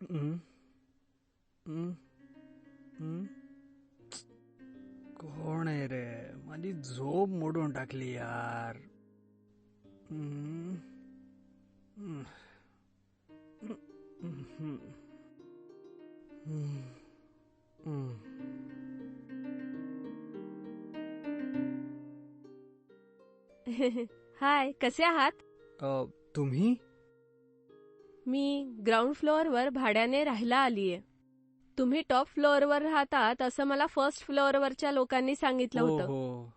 हम्म. हम्म. हम्म. कोण आहे रे माझी झोप मोडून टाकली यार. हाय कसे आहात अ, तुम्ही मी ग्राउंड फ्लोअरवर भाड्याने राहायला आलीये. तुम्ही टॉप फ्लोअरवर राहतात असं मला फर्स्ट फ्लोअरवरच्या लोकांनी सांगितलं हो होतं. हो.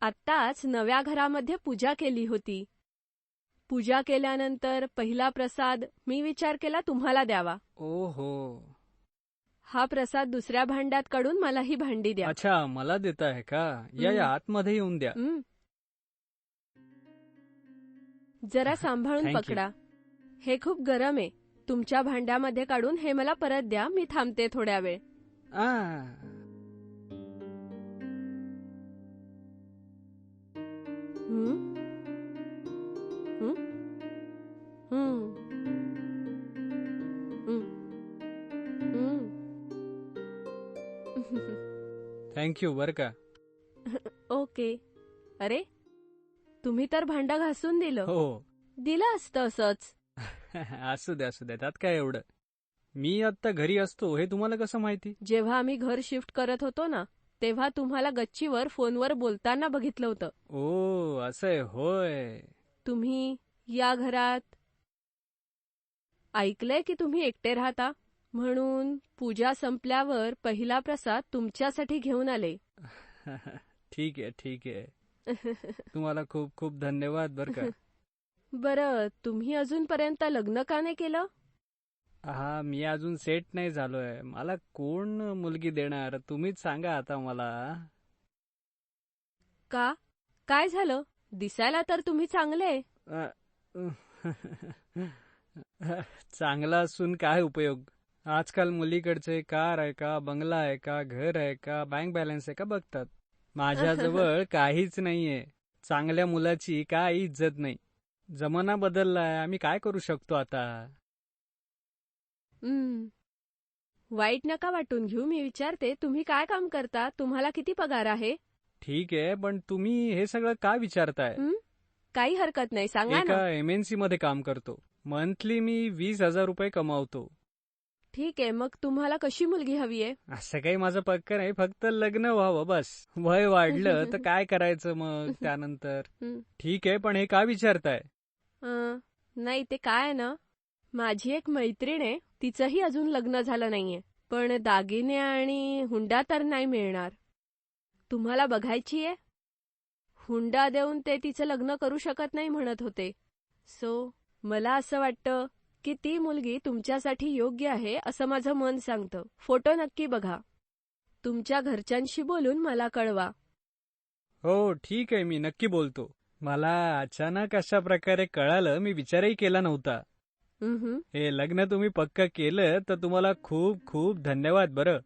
आत्ताच नव्या घरामध्ये पूजा केली होती. पूजा केल्यानंतर पहिला प्रसाद मी विचार केला तुम्हाला द्यावा. ओ हो. हा प्रसाद दुसऱ्या भांड्यात काढून मला ही भांडी द्या. अच्छा मला देत आहे का? या या आतमध्ये येऊन द्या. हं? जरा सांभाळून Thank you. पकडा. हे खूप गरम आहे. तुमच्या भांड्यामध्ये काढून हे मला परत द्या मी थांबते थोड्या वेळ. थँक्यू बर का. ओके. अरे तुम्ही तर भांडं घासून दिलं. हो. दिलं असतं असंच. असू द्या असू द्या. त्यात काय एवढं? मी आता घरी असतो हे तुम्हाला कसं माहिती? जेव्हा आम्ही घर शिफ्ट करत होतो ना तेव्हा तुम्हाला गच्चीवर फोनवर बोलताना बघितलं होतं. ओ असं आहे होय. तुम्ही या घरात ऐकलंय की तुम्ही एकटे राहता? म्हणून पूजा संपल्यावर पहिला प्रसाद तुमच्यासाठी घेऊन आले. ठीक आहे ठीक आहे. तुम्हाला खूप खूप धन्यवाद बर का. बरं तुम्ही अजूनपर्यंत लग्न का नाही केलं? हा मी अजून सेट नाही झालोय. मला कोण मुलगी देणार? तुम्हीच सांगा आता मला. का? काय झालं? दिसायला तर तुम्ही चांगले. अ, चांगला असून काय उपयोग? आजकाल मुलीकडचे कार आहे का बंगला आहे का घर आहे का बँक बॅलन्स आहे का बघतात. माझ्याजवळ काहीच नाहीये. चांगल्या मुलाची काय इज्जत नाही. जमाना बदललाय आम्ही काय करू शकतो आता? हं. वाईट नका वाटून घेऊ मी विचारते तुम्ही काय काम करता? तुम्हाला किती पगार आहे? ठीक आहे पण तुम्ही हे सगळं का विचारताय? काही हरकत नाही सांगा ना. एका एमएनसी मध्ये काम करतो. मंथली मी वीस हजार रुपये कमावतो. ठीक आहे मग तुम्हाला कशी मुलगी हवी आहे? असं काही माझं पक्क नाही फक्त लग्न व्हावं बस. वय वाढलं तर काय करायचं मग त्यानंतर? हं. ठीक आहे पण हे का विचारताय? नाही ते काय ना? माझी एक मैत्रीण आहे तिचंही अजून लग्न झालं नाहीये पण दागिने आणि हुंडा तर नाही मिळणार. तुम्हाला बघायची आहे? हुंडा देऊन ते तिचं लग्न करू शकत नाही म्हणत होते. सो मला असं वाटतं की ती मुलगी तुमच्यासाठी योग्य आहे असं माझं मन सांगतं. फोटो नक्की बघा. तुमच्या घरच्यांशी बोलून मला कळवा. हो ठीक आहे मी नक्की बोलतो. मला अचानक अशा प्रकारे कळालं मी विचारही केला नव्हता. उम्हम. हे लग्न तुम्ही पक्क केलं तर तुम्हाला खूप खूप धन्यवाद बरं.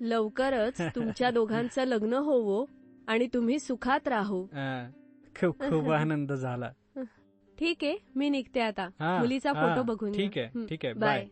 लवकरच तुमच्या दोघांचं लग्न होवो आणि तुम्ही सुखात राहो. अं, खूप खूप आनंद झाला. ठीक आहे मी निघते आता. हा, मुलीचा हा, फोटो बघून. ठीक आहे ठीक आहे बाय.